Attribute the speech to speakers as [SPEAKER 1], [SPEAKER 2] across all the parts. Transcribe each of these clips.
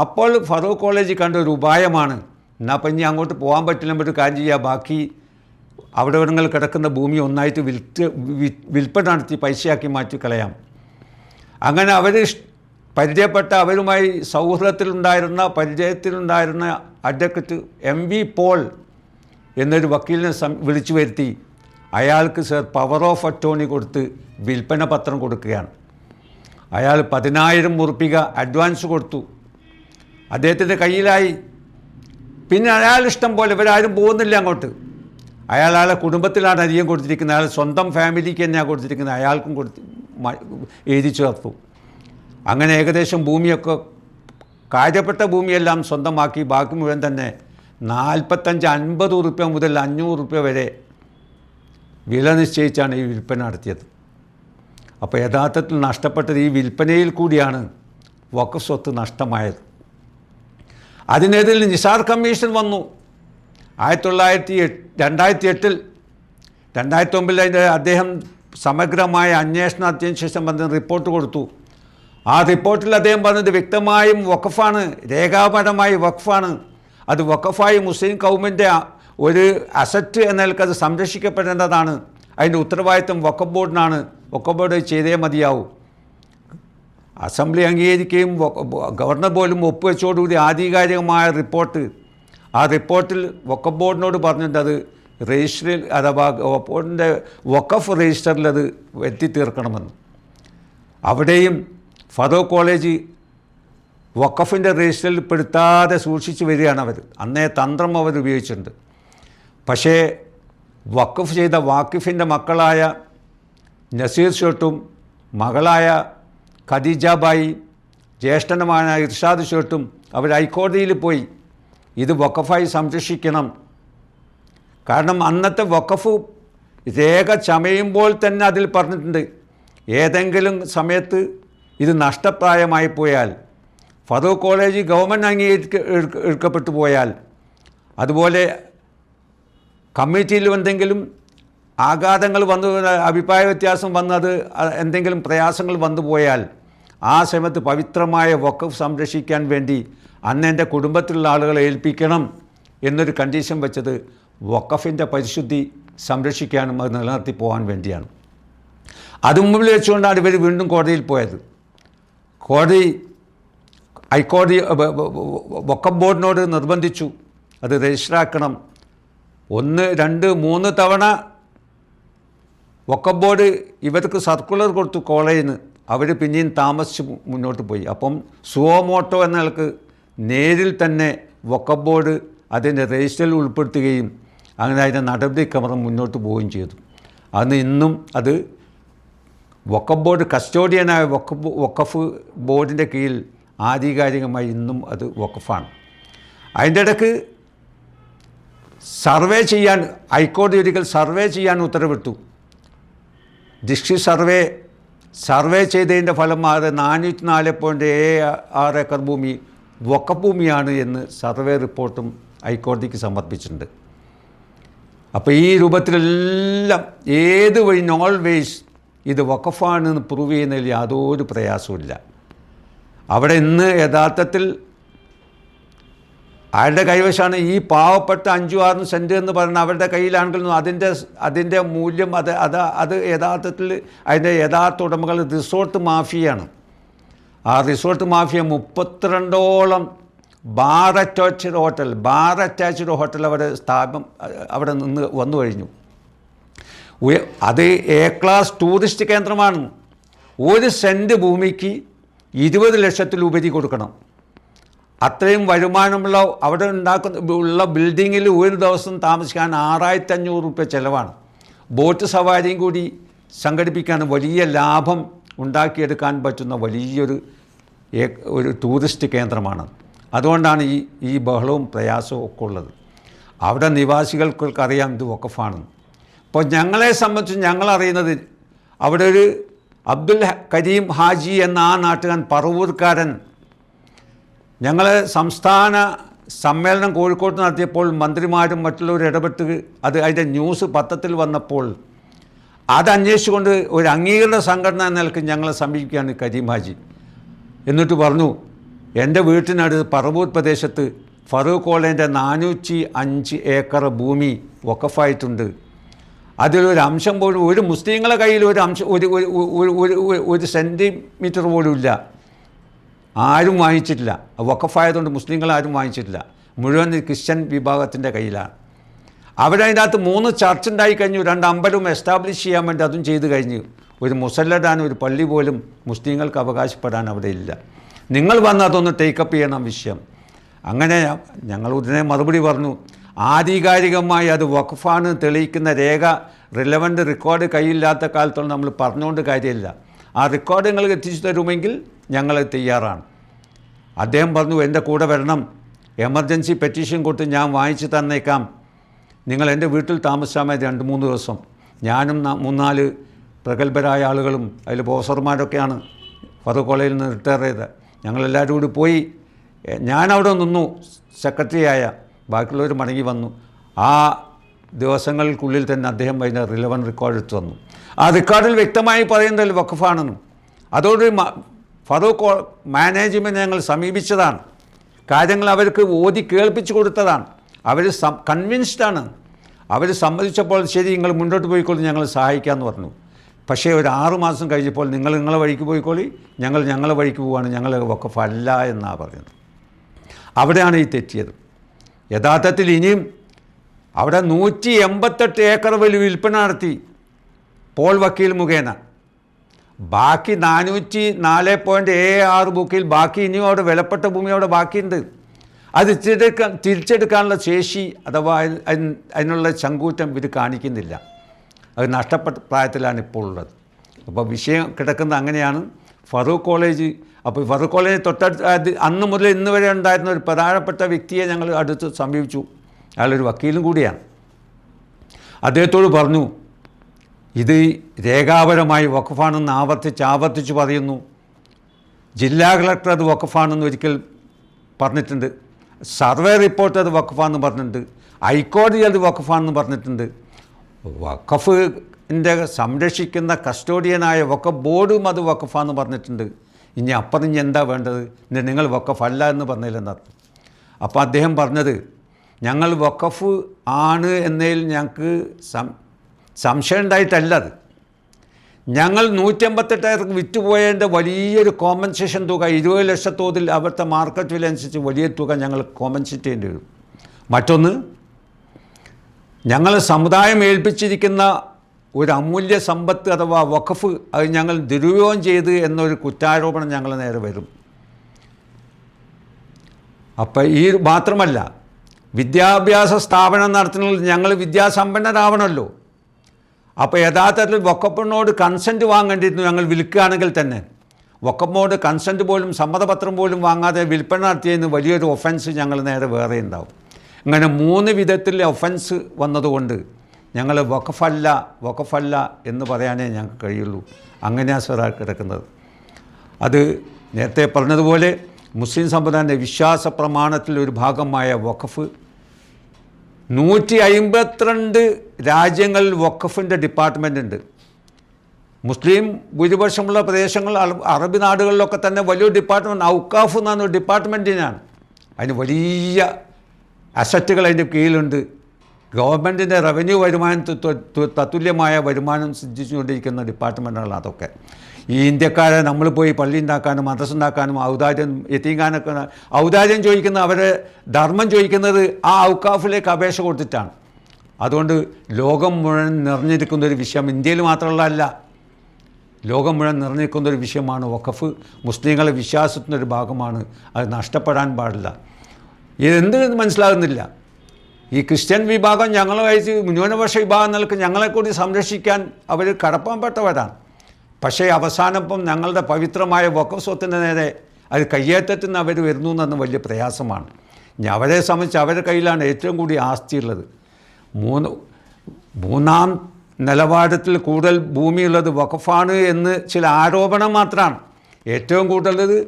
[SPEAKER 1] അപ്പോൾ ഫറൂഖ് കോളേജ് കണ്ട ഒരു ഉപായമാണ്. എന്നാൽ അപ്പം ഇനി അങ്ങോട്ട് പോകാൻ പറ്റില്ല ഒരു കാര്യം ചെയ്യുക ബാക്കി അവിടെ ഇവിടങ്ങളിൽ കിടക്കുന്ന ഭൂമി ഒന്നായിട്ട് വിൽറ്റ് വിൽപ്പന നടത്തി പൈസയാക്കി മാറ്റി കളയാം. അങ്ങനെ അവർ പരിചയപ്പെട്ട അവരുമായി സൗഹൃദത്തിലുണ്ടായിരുന്ന പരിചയത്തിലുണ്ടായിരുന്ന അഡ്വക്കറ്റ് എം വി പോൾ എന്നൊരു വക്കീലിനെ സം വിളിച്ചു വരുത്തി. അയാൾക്ക് സർ പവർ ഓഫ് അറ്റോണി കൊടുത്ത് വിൽപ്പന പത്രം കൊടുക്കുകയാണ്. അയാൾ പതിനായിരം ഉറുപ്പിക അഡ്വാൻസ് കൊടുത്തു. അദ്ദേഹത്തിന്റെ കയ്യിലായി. പിന്നെ അയാൾ ഇഷ്ടം പോലെ ഇവരാരും പോകുന്നില്ല അങ്ങോട്ട്. അയാൾ അയാളെ കുടുംബത്തിലാണ് അധികം കൊടുത്തിരിക്കുന്നത്. അയാൾ സ്വന്തം ഫാമിലിക്ക് തന്നെയാണ് കൊടുത്തിരിക്കുന്നത്. അയാൾക്കും കൊടുത്ത് എഴുതി ചേർത്തു അങ്ങനെ ഏകദേശം ഭൂമിയൊക്കെ കാര്യപ്പെട്ട ഭൂമിയെല്ലാം സ്വന്തമാക്കി. ബാക്കി മുഴുവൻ തന്നെ നാൽപ്പത്തഞ്ച് അൻപത് റുപ്യ മുതൽ അഞ്ഞൂറ് റുപ്യ വരെ വില നിശ്ചയിച്ചാണ് ഈ വിൽപ്പന നടത്തിയത്. അപ്പോൾ യഥാർത്ഥത്തിൽ നഷ്ടപ്പെട്ടത് ഈ വിൽപ്പനയിൽ കൂടിയാണ് വഖഫ് സ്വത്ത് നഷ്ടമായത്. അതിനെതിരെ നിസാർ കമ്മീഷൻ വന്നു. ആയിരത്തി തൊള്ളായിരത്തി രണ്ടായിരത്തി എട്ടിൽ രണ്ടായിരത്തി ഒമ്പതിൽ അതിന്റെ അദ്ദേഹം സമഗ്രമായ അന്വേഷണത്തിന് ശേഷം വന്ന് റിപ്പോർട്ട് കൊടുത്തു. ആ റിപ്പോർട്ടിൽ അദ്ദേഹം പറഞ്ഞത് വ്യക്തമായും വഖഫാണ് രേഖാപരമായി വഖഫാണ്. അത് വഖഫായി മുസ്ലിം കൗമിന്റെ ഒരു അസറ്റ് എന്ന നിലയ്ക്ക് അത് സംരക്ഷിക്കപ്പെടേണ്ടതാണ്. അതിന്റെ ഉത്തരവാദിത്വം വഖഫ് ബോർഡിനാണ്. വഖഫ് ബോർഡ് ചെയ്തേ മതിയാവൂ. അസംബ്ലി അംഗീകരിക്കുകയും ഗവർണർ പോലും ഒപ്പുവെച്ചോടുകൂടി ആധികാരികമായ റിപ്പോർട്ട് ആ റിപ്പോർട്ടിൽ വക്കഫ് ബോർഡിനോട് പറഞ്ഞിട്ടുണ്ട് അത് രജിസ്റ്ററിൽ അഥവാ ബോർഡിന്റെ വക്കഫ് രജിസ്റ്ററിൽ അത് എത്തി തീർക്കണമെന്ന് അവിടെയും ഫതോ കോളേജ് വക്കഫിന്റെ രജിസ്റ്ററിൽ പെടുത്താതെ സൂക്ഷിച്ചു വരികയാണ് അവർ. അന്നേ തന്ത്രം അവർ ഉപയോഗിച്ചിട്ടുണ്ട്. പക്ഷേ വക്കഫ് ചെയ്ത വാക്കിഫിന്റെ മക്കളായ നസീർ ഷേട്ടും മകളായ ഖദീജാബായി ജ്യേഷ്ഠനുമായ ഇർഷാദ് ഷേട്ടും അവർ ഹൈക്കോടതിയിൽ പോയി ഇത് വഖഫായി സംരക്ഷിക്കണം. കാരണം അന്നത്തെ വഖഫ് രേഖ ചമയുമ്പോൾ തന്നെ അതിൽ പറഞ്ഞിട്ടുണ്ട്. ഏതെങ്കിലും സമയത്ത് ഇത് നഷ്ടപ്രായമായി പോയാൽ ഫറൂഖ് കോളേജ് ഗവൺമെന്റ് അംഗീകരിക്ക എടുക്കപ്പെട്ടു പോയാൽ അതുപോലെ കമ്മിറ്റിയിൽ എന്തെങ്കിലും ആഘാതങ്ങൾ വന്നു അഭിപ്രായ വ്യത്യാസം വന്നത് എന്തെങ്കിലും പ്രയാസങ്ങൾ വന്നു പോയാൽ ആ സമയത്ത് പവിത്രമായ വഖഫ് സംരക്ഷിക്കാൻ വേണ്ടി അന്ന് എന്റെ കുടുംബത്തിലുള്ള ആളുകളെ ഏൽപ്പിക്കണം എന്നൊരു കണ്ടീഷൻ വെച്ചത് വഖഫിന്റെ പരിശുദ്ധി സംരക്ഷിക്കാനും അത് നിലനിർത്തി പോകാൻ വേണ്ടിയാണ്. അത് മുമ്പിൽ വെച്ചുകൊണ്ടാണ് ഇവർ വീണ്ടും കോടതിയിൽ പോയത്. കോടതി ഹൈക്കോടതി വഖഫ് ബോർഡിനോട് നിർബന്ധിച്ചു. അത് രജിസ്റ്ററാക്കണം ഒന്ന് രണ്ട് മൂന്ന് തവണ വക്കഫ് ബോർഡ് ഇവർക്ക് സർക്കുലർ കൊടുത്തു കോളേജിന് അവർ പിന്നെയും താമസിച്ച് മുന്നോട്ട് പോയി. അപ്പം സുവോമോട്ടോ എന്ന ആൾക്ക് നേരിൽ തന്നെ വക്കഫ് ബോർഡ് അതിന്റെ രജിസ്റ്ററിൽ ഉൾപ്പെടുത്തുകയും അങ്ങനെ അതിന്റെ നടപടിക്രമം മുന്നോട്ട് പോവുകയും ചെയ്തു. അന്ന് ഇന്നും അത് വക്കഫ് ബോർഡ് കസ്റ്റോഡിയനായ വക്കഫ് വക്കഫ് ബോർഡിന്റെ കീഴിൽ ആധികാരികമായി ഇന്നും അത് വക്കഫാണ്. അതിന്റെ ഇടയ്ക്ക് സർവേ ചെയ്യാൻ ഹൈക്കോടതി ഒരിക്കൽ സർവേ ചെയ്യാൻ ഉത്തരവിട്ടു. ഡിസ്ട്രിക്ട് സർവേ സർവേ ചെയ്തതിന്റെ ഫലം മാറി നാനൂറ്റി നാല് പോയിന്റ് ഏഴ് ആറ് ഏക്കർ ഭൂമി വക്കഭൂമിയാണ് എന്ന് സർവേ റിപ്പോർട്ടും ഹൈക്കോടതിക്ക് സമർപ്പിച്ചിട്ടുണ്ട്. അപ്പോൾ ഈ രൂപത്തിലെല്ലാം ഏത് വഴി ഓൾവേസ് ഇത് വക്കഫാണെന്ന് പ്രൂവ് ചെയ്യുന്നതിൽ യാതൊരു പ്രയാസവുമില്ല. അവിടെ ഇന്ന് യഥാർത്ഥത്തിൽ ആരുടെ കൈവശമാണ് ഈ പാവപ്പെട്ട അഞ്ചു ആറും സെന്റ് എന്ന് പറയുന്ന അവരുടെ കയ്യിലാണെങ്കിലും അതിന്റെ അതിന്റെ മൂല്യം അത് അത് അത് യഥാർത്ഥത്തിൽ അതിന്റെ യഥാർത്ഥ ഉടമകൾ റിസോർട്ട് മാഫിയാണ്. ആ resort mafia മുപ്പത്തിരണ്ടോളം bar attached hotel bar attached hotel അവിടെ സ്ഥാപനം അവിടെ നിന്ന് വന്നു കഴിഞ്ഞു. അത് എ ക്ലാസ് ടൂറിസ്റ്റ് കേന്ദ്രമാണ്. ഒരു സെന്റ് ഭൂമിക്ക് ഇരുപത് ലക്ഷത്തിലുപരി കൊടുക്കണം. അത്രയും വരുമാനമുള്ള അവിടെ ഉണ്ടാക്കുന്ന ഉള്ള ബിൽഡിങ്ങിൽ ഒരു ദിവസം താമസിക്കാൻ ആറായിരത്തി അഞ്ഞൂറ് റുപ്യ ചിലവാണ്. ബോട്ട് സവാരിയും കൂടി സംഘടിപ്പിക്കാൻ വലിയ ലാഭം ഉണ്ടാക്കിയെടുക്കാൻ പറ്റുന്ന വലിയൊരു ഒരു ടൂറിസ്റ്റ് കേന്ദ്രമാണ്. അതുകൊണ്ടാണ് ഈ ഈ ബഹളവും പ്രയാസവും ഒക്കെ ഉള്ളത്. അവിടെ നിവാസികൾക്കൊക്കെ അറിയാം ഇത് വക്കഫാണെന്ന് അപ്പോൾ ഞങ്ങളെ സംബന്ധിച്ച് ഞങ്ങളറിയുന്നത് അവിടെ ഒരു അബ്ദുൽ കരീം ഹാജി എന്ന ആ നാട്ടുകാരൻ പറവൂർക്കാരൻ ഞങ്ങൾ സംസ്ഥാന സമ്മേളനം കോഴിക്കോട്ട് നടത്തിയപ്പോൾ മന്ത്രിമാരും മറ്റുള്ളവരും ഇടപെട്ട് അത് അതിന്റെ ന്യൂസ് പത്രത്തിൽ വന്നപ്പോൾ അത് അന്വേഷിച്ചുകൊണ്ട് ഒരു അംഗീകൃത സംഘടന എന്ന നിലയ്ക്ക് ഞങ്ങളെ സമീപിക്കുകയാണ് കരീം ഹാജി. എന്നിട്ട് പറഞ്ഞു എന്റെ വീട്ടിനടുത്ത് പറവൂർ പ്രദേശത്ത് ഫറൂഖ് കോളേന്റെ നാനൂറ്റി അഞ്ച് ഏക്കർ ഭൂമി വക്കഫായിട്ടുണ്ട് അതിലൊരു അംശം പോലും ഒരു മുസ്ലിങ്ങളെ കയ്യിൽ ഒരു അംശം ഒരു ഒരു ഒരു- ഒരു ഒരു- ഒരു സെന്റിമീറ്റർ പോലും ഇല്ല. ആരും വാങ്ങിച്ചിട്ടില്ല. വക്കഫായതുകൊണ്ട് മുസ്ലിങ്ങൾ ആരും വാങ്ങിച്ചിട്ടില്ല. മുഴുവൻ ക്രിസ്ത്യൻ വിഭാഗത്തിന്റെ കയ്യിലാണ്. അവരതിനകത്ത് മൂന്ന് ചർച്ച് ഉണ്ടായി കഴിഞ്ഞു. രണ്ട് അമ്പലവും എസ്റ്റാബ്ലിഷ് ചെയ്യാൻ വേണ്ടി അതും ചെയ്തു കഴിഞ്ഞു. ഒരു മുസല്ലടാൻ ഒരു പള്ളി പോലും മുസ്ലിങ്ങൾക്ക് അവകാശപ്പെടാൻ അവിടെ ഇല്ല. നിങ്ങൾ വന്ന് അതൊന്ന് ടേക്കപ്പ് ചെയ്യണം വിഷയം. അങ്ങനെ ഞങ്ങൾ ഉടനെ മറുപടി പറഞ്ഞു. ആധികാരികമായി അത് വഖഫാണ് തെളിയിക്കുന്ന രേഖ റിലവന്റ് റെക്കോർഡ് കയ്യില്ലാത്ത കാലത്തോളം നമ്മൾ പറഞ്ഞുകൊണ്ട് കാര്യമില്ല. ആ റെക്കോർഡ് നിങ്ങൾ എത്തിച്ചു തരുമെങ്കിൽ ഞങ്ങൾ തയ്യാറാണ്. അദ്ദേഹം പറഞ്ഞു എന്റെ കൂടെ വരണം. എമർജൻസി പെറ്റീഷൻ കൊടുത്ത് ഞാൻ വാങ്ങിച്ചു തന്നേക്കാം. നിങ്ങൾ എന്റെ വീട്ടിൽ താമസിച്ചാൽ മതി രണ്ട് മൂന്ന് ദിവസം. ഞാനും മൂന്നാൽ പ്രഗത്ഭരായ ആളുകളും അതിൽ പ്രൊഫസർമാരൊക്കെയാണ് ഫറൂഖ് കോളേജിൽ നിന്ന് റിട്ടയർ ചെയ്ത് ഞങ്ങളെല്ലാവരും കൂടി പോയി. ഞാൻ അവിടെ നിന്നു. സെക്രട്ടറിയായ ബാക്കിയുള്ളവർ മടങ്ങി വന്നു. ആ ദിവസങ്ങൾക്കുള്ളിൽ തന്നെ അദ്ദേഹം അതിന്റെ റിലവൻ റെക്കോർഡ് എടുത്തു തന്നു. ആ റെക്കോർഡിൽ വ്യക്തമായി പറയുന്നത് വഖഫാണെന്നും. അതോടെ ഫറൂഖ് മാനേജ്മെന്റ് ഞങ്ങൾ സമീപിച്ചതാണ്. കാര്യങ്ങൾ അവർക്ക് ഓതി കേൾപ്പിച്ചു കൊടുത്തതാണ്. അവർ സം കൺവിൻസ്ഡാണ് അവർ സമ്മതിച്ചപ്പോൾ ശരി നിങ്ങൾ മുന്നോട്ട് പോയിക്കോളി ഞങ്ങൾ സഹായിക്കാമെന്ന് പറഞ്ഞു. പക്ഷേ ഒരു ആറു മാസം കഴിഞ്ഞപ്പോൾ നിങ്ങൾ നിങ്ങളെ വഴിക്ക് പോയിക്കോളി ഞങ്ങൾ ഞങ്ങളെ വഴിക്ക് പോവുകയാണ് ഞങ്ങൾ വക്കഫല്ല എന്നാണ് പറയുന്നത് അവിടെയാണ് ഈ തെറ്റിയത്. യഥാർത്ഥത്തിൽ ഇനിയും അവിടെ നൂറ്റി എൺപത്തെട്ട് ഏക്കർ വലിയ വിൽപ്പന നടത്തി. പോൾ വക്കീൽ മുഖേന. ബാക്കി നാനൂറ്റി നാല് പോയിന്റ് ഏഴ് ആറ് ബുക്കിൽ ബാക്കി ഇനിയും അവിടെ വിലപ്പെട്ട ഭൂമി അവിടെ ബാക്കിയുണ്ട്. അത് തിരിച്ചെടുക്കാൻ തിരിച്ചെടുക്കാനുള്ള ശേഷി അഥവാ അതിന് അതിന് അതിനുള്ള ചങ്കൂറ്റം ഇത് കാണിക്കുന്നില്ല. അത് നഷ്ടപ്പെട്ട പ്രായത്തിലാണ് ഇപ്പോൾ ഉള്ളത്. അപ്പോൾ വിഷയം കിടക്കുന്നത് അങ്ങനെയാണ്. ഫറൂഖ് കോളേജ് അപ്പോൾ ഫറൂഖ് കോളേജ് തൊട്ടടുത്ത് അന്ന് മുതൽ ഇന്ന് വരെ ഉണ്ടായിരുന്ന ഒരു പ്രധാനപ്പെട്ട വ്യക്തിയെ ഞങ്ങൾ അടുത്ത് സമീപിച്ചു. അയാളൊരു വക്കീലും കൂടിയാണ്. അദ്ദേഹത്തോട് പറഞ്ഞു ഇത് രേഖാപരമായി വഖഫാണെന്ന് ആവർത്തിച്ച് ആവർത്തിച്ച് പറയുന്നു. ജില്ലാ കളക്ടർ അത് വഖഫാണെന്ന് ഒരിക്കൽ പറഞ്ഞിട്ടുണ്ട്. സർവേ റിപ്പോർട്ട് അത് വഖഫാണെന്ന് പറഞ്ഞിട്ടുണ്ട്. ഹൈക്കോടതി അത് വഖഫാണെന്ന് പറഞ്ഞിട്ടുണ്ട്. വഖഫിന്റെ സംരക്ഷിക്കുന്ന കസ്റ്റോഡിയനായ വഖഫ് ബോർഡും അത് വഖഫാന്ന് പറഞ്ഞിട്ടുണ്ട്. ഇനി അപ്പം ഇനി എന്താ വേണ്ടത്? ഇനി നിങ്ങൾ വഖഫ് അല്ല എന്ന് പറഞ്ഞില്ലെന്നർത്ഥം അപ്പോൾ അദ്ദേഹം പറഞ്ഞത് ഞങ്ങൾ വഖഫ് ആണ് എന്നതിൽ ഞങ്ങൾക്ക് സം സംശയം ഉണ്ടായിട്ടല്ല അത്. ഞങ്ങൾ നൂറ്റമ്പത്തെട്ടായിരം വിറ്റുപോയതിന്റെ വലിയൊരു കോമ്പൻസേഷൻ തുക ഇരുപത് ലക്ഷത്തോതിൽ അവിടുത്തെ മാർക്കറ്റ് വില അനുസരിച്ച് വലിയ തുക ഞങ്ങൾ കോമ്പൻസേറ്റ് ചെയ്യേണ്ടി വരും. മറ്റൊന്ന് ഞങ്ങൾ സമുദായം ഏൽപ്പിച്ചിരിക്കുന്ന ഒരു അമൂല്യ സമ്പത്ത് അഥവാ വഖഫ് അത് ഞങ്ങൾ ദുരുപയോഗം ചെയ്ത് എന്നൊരു കുറ്റാരോപണം ഞങ്ങൾ നേരെ വരും. അപ്പം ഈ മാത്രമല്ല വിദ്യാഭ്യാസ സ്ഥാപനം നടത്തുന്നതിൽ ഞങ്ങൾ വിദ്യാസമ്പന്നരാവണമല്ലോ അപ്പോൾ യഥാർത്ഥത്തിൽ വക്കപ്പിനോട് കൺസെന്റ് വാങ്ങേണ്ടിയിരുന്നു ഞങ്ങൾ വിൽക്കുകയാണെങ്കിൽ തന്നെ. വക്കപ്പിനോട് കൺസെന്റ് പോലും സമ്മതപത്രം പോലും വാങ്ങാതെ വിൽപ്പന നടത്തിയതിന് വലിയൊരു ഒഫൻസ് ഞങ്ങൾ നേരെ വേറെ ഉണ്ടാവും. ഇങ്ങനെ മൂന്ന് വിധത്തിൽ ഒഫൻസ് വന്നതുകൊണ്ട് ഞങ്ങൾ വഖഫല്ല വഖഫല്ല എന്ന് പറയാനേ ഞങ്ങൾക്ക് കഴിയുള്ളൂ. അങ്ങനെയാണ് സാർ കിടക്കുന്നത്. അത് നേരത്തെ പറഞ്ഞതുപോലെ മുസ്ലിം സമുദായത്തിന്റെ വിശ്വാസ പ്രമാണത്തിൽ ഒരു ഭാഗമായ വഖഫ് നൂറ്റി അമ്പത്തിരണ്ട് രാജ്യങ്ങളിൽ വഖഫിന്റെ ഡിപ്പാർട്ട്മെന്റ് ഉണ്ട്. മുസ്ലിം ഭൂരിപക്ഷമുള്ള പ്രദേശങ്ങൾ അറബി നാടുകളിലൊക്കെ തന്നെ വലിയൊരു ഡിപ്പാർട്ട്മെന്റ് ഔക്കാഫ് എന്നൊരു ഡിപ്പാർട്ട്മെന്റിനാണ് അതിന് വലിയ അസറ്റുകൾ അതിന്റെ കീഴിലുണ്ട്. ഗവൺമെന്റിന്റെ റവന്യൂ വരുമാനത്തിൽ തത്തുല്യമായ വരുമാനം സിദ്ധിച്ചുകൊണ്ടിരിക്കുന്ന ഡിപ്പാർട്ട്മെന്റുകളാണ് അതൊക്കെ. ഈ ഇന്ത്യക്കാരെ നമ്മൾ പോയി പള്ളി ഉണ്ടാക്കാനും മദ്രസ ഉണ്ടാക്കാനും ഔദാര്യം എത്തിക്കാനൊക്കെ ഔദാര്യം ചോദിക്കുന്ന അവരെ ധർമ്മം ചോദിക്കുന്നത് ആ ഔക്കാഫിലേക്ക് അപേക്ഷ കൊടുത്തിട്ടാണ്. അതുകൊണ്ട് ലോകം മുഴുവൻ നിറഞ്ഞിരിക്കുന്ന ഒരു വിഷയം ഇന്ത്യയിൽ മാത്രമുള്ളതല്ല. ലോകം മുഴുവൻ നിറഞ്ഞിരിക്കുന്ന ഒരു വിഷയമാണ് വഖഫ്. മുസ്ലിങ്ങളെ വിശ്വാസത്തിന്റെ ഒരു ഭാഗമാണ്. അത് നഷ്ടപ്പെടാൻ പാടില്ല. ഇതെന്ത് മനസ്സിലാകുന്നില്ല. ഈ ക്രിസ്ത്യൻ വിഭാഗം ഞങ്ങളെ കഴിച്ച് ന്യൂനപക്ഷ വിഭാഗം നിലയ്ക്ക് ഞങ്ങളെ കൂടി സംരക്ഷിക്കാൻ അവർ കടപ്പാൻപ്പെട്ടവരാണ് പക്ഷേ അവസാനപ്പം ഞങ്ങളുടെ പവിത്രമായ വഖഫ് സ്വത്തിന്റെ നേരെ അത് കയ്യേറ്റത്തിന് അവർ വരുന്നു എന്നത് വലിയ പ്രയാസമാണ്. അവരെ സംബന്ധിച്ച് അവരുടെ കയ്യിലാണ് ഏറ്റവും കൂടി ആസ്തിയുള്ളത്. മൂന്ന് മൂന്നാം നിലവാരത്തിൽ കൂടുതൽ ഭൂമിയുള്ളത് വഖഫാണ് എന്ന് ചില ആരോപണം മാത്രമാണ്. ഏറ്റവും കൂടുതൽ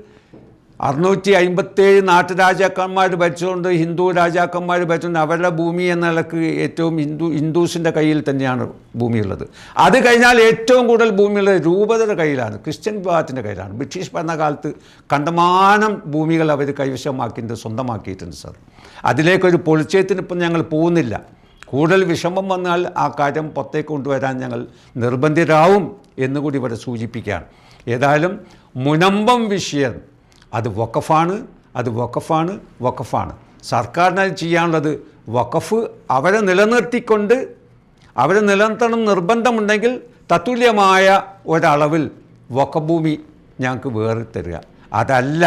[SPEAKER 1] അറുന്നൂറ്റി അമ്പത്തേഴ് നാട്ടുരാജാക്കന്മാർ ഭരിച്ചുകൊണ്ട് ഹിന്ദു രാജാക്കന്മാർ ഭരിച്ചുകൊണ്ട് അവരുടെ ഭൂമി എന്ന നിലയ്ക്ക് ഏറ്റവും ഹിന്ദു ഹിന്ദുസിന്റെ കയ്യിൽ തന്നെയാണ് ഭൂമിയുള്ളത്. അത് കഴിഞ്ഞാൽ ഏറ്റവും കൂടുതൽ ഭൂമിയുള്ളത് രൂപതയുടെ കയ്യിലാണ് ക്രിസ്ത്യൻ വിഭാഗത്തിന്റെ കയ്യിലാണ്. ബ്രിട്ടീഷ് ഭരണകാലത്ത് കണ്ടമാനം ഭൂമികൾ അവർ കൈവശമാക്കിയിട്ടുണ്ട് സ്വന്തമാക്കിയിട്ടുണ്ട് സാർ. അതിലേക്കൊരു പൊളിച്ചയത്തിന് ഇപ്പം ഞങ്ങൾ പോകുന്നില്ല. കൂടുതൽ വിഷമം വന്നാൽ ആ കാര്യം പുറത്തേക്ക് കൊണ്ടുവരാൻ ഞങ്ങൾ നിർബന്ധിതരാവും എന്നുകൂടി ഇവിടെ സൂചിപ്പിക്കുകയാണ്. ഏതായാലും മുനമ്പം വിഷയം അത് വക്കഫാണ് അത് വക്കഫാണ് വക്കഫാണ് സർക്കാരിന് ചെയ്യാനുള്ളത് വഖഫ് അവരെ നിലനിർത്തിക്കൊണ്ട് അവരെ നിലനിർത്തണം നിർബന്ധമുണ്ടെങ്കിൽ തത്തുല്യമായ ഒരളവിൽ വക്കഭൂമി ഞങ്ങൾക്ക് വേറെ തരിക അതല്ല